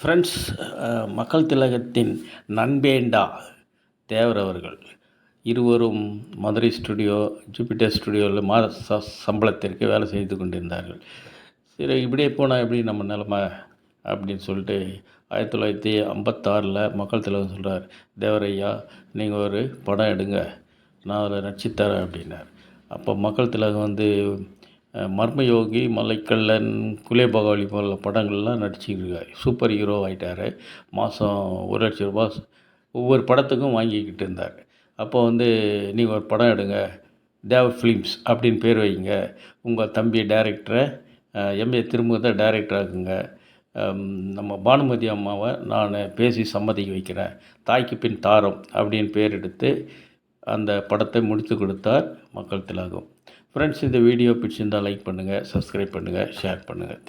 Friends மக்கள் திலகத்தின் நண்பேண்டா தேவர் அவர்கள். இருவரும் மதுரை ஸ்டுடியோ ஜூபிட்டர் ஸ்டுடியோவில் மாத ச சம்பளத்திற்கு வேலை செய்து கொண்டிருந்தார்கள். சரி இப்படியே போனால் எப்படி நம்ம நிலமை அப்படின்னு சொல்லிட்டு ஆயிரத்தி தொள்ளாயிரத்தி ஐம்பத்தாறில் மக்கள் திலகம் சொல்கிறார் தேவரையா நீங்கள் ஒரு படம் எடுங்க நான் அதில் நடிச்சுத்தரேன் அப்படின்னார். அப்போ மக்கள் திலகம் வந்து மர்மயோகி மலைக்கல்லன் குலேபகாவலி போல படங்கள்லாம் நடிச்சுருக்காரு சூப்பர் ஹீரோ ஆகிட்டார் மாதம் ஒரு லட்ச ரூபா ஒவ்வொரு படத்துக்கும் வாங்கிக்கிட்டு இருந்தார். அப்போ வந்து நீங்கள் ஒரு படம் எடுங்க. தேவ ஃபிலிம்ஸ் அப்படின்னு பேர் வைங்க. உங்கள் தம்பி டேரக்டரை எம்ஏ திருமுகத்தை டேரக்டராக்குங்க நம்ம பானுமதி அம்மாவை நான் பேசி சம்மதிக்க வைக்கிறேன். தாய்க்கு பின் தாரம் அப்படின்னு பேர் எடுத்து அந்த படத்தை முடித்து கொடுத்தார் மக்கள் திலகம். ஃப்ரெண்ட்ஸ் இந்த வீடியோ பிடிச்சிருந்தால் லைக் பண்ணுங்கள் சப்ஸ்கிரைப் பண்ணுங்கள் ஷேர் பண்ணுங்கள்